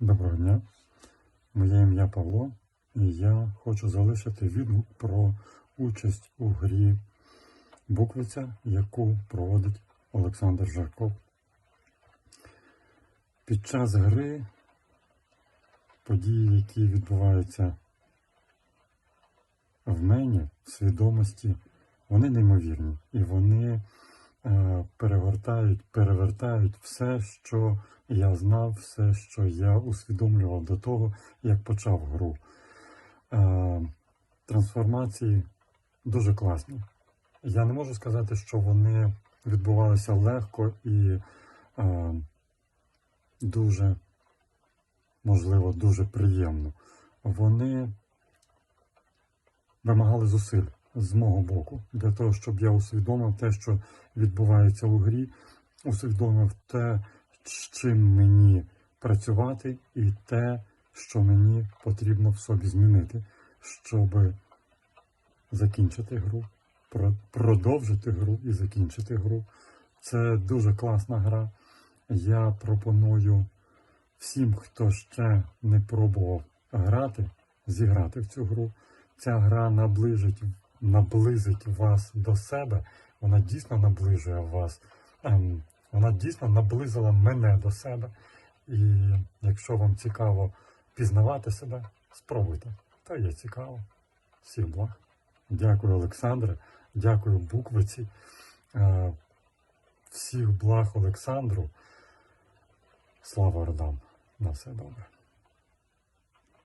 Доброго дня. Моє ім'я Павло, і я хочу залишити відгук про участь у грі Буквиця, яку проводить Олександр Жарков. Під час гри події, які відбуваються в мені, в свідомості, вони неймовірні і вони е, перегортають, перевертають все, що я знав, все, що я усвідомлював до того, як почав гру. Е, трансформації дуже класні. Я не можу сказати, що вони відбувалися легко і е, дуже, можливо, дуже приємно. Вони вимагали зусиль з мого боку для того, щоб я усвідомив те, що відбувається у грі, усвідомив те, з чим мені працювати, і те, що мені потрібно в собі змінити, щоб закінчити гру, про- продовжити гру і закінчити гру. Це дуже класна гра. Я пропоную всім, хто ще не пробував грати, зіграти в цю гру. Ця гра наближить, наблизить вас до себе. Вона дійсно наближує вас. Ем, Вона дійсно наблизила мене до себе. І якщо вам цікаво пізнавати себе, спробуйте. Та є цікаво. Всіх благ. Дякую, Олександре. Дякую буквиці. Е, Всіх благ Олександру. Слава родам. На все добре.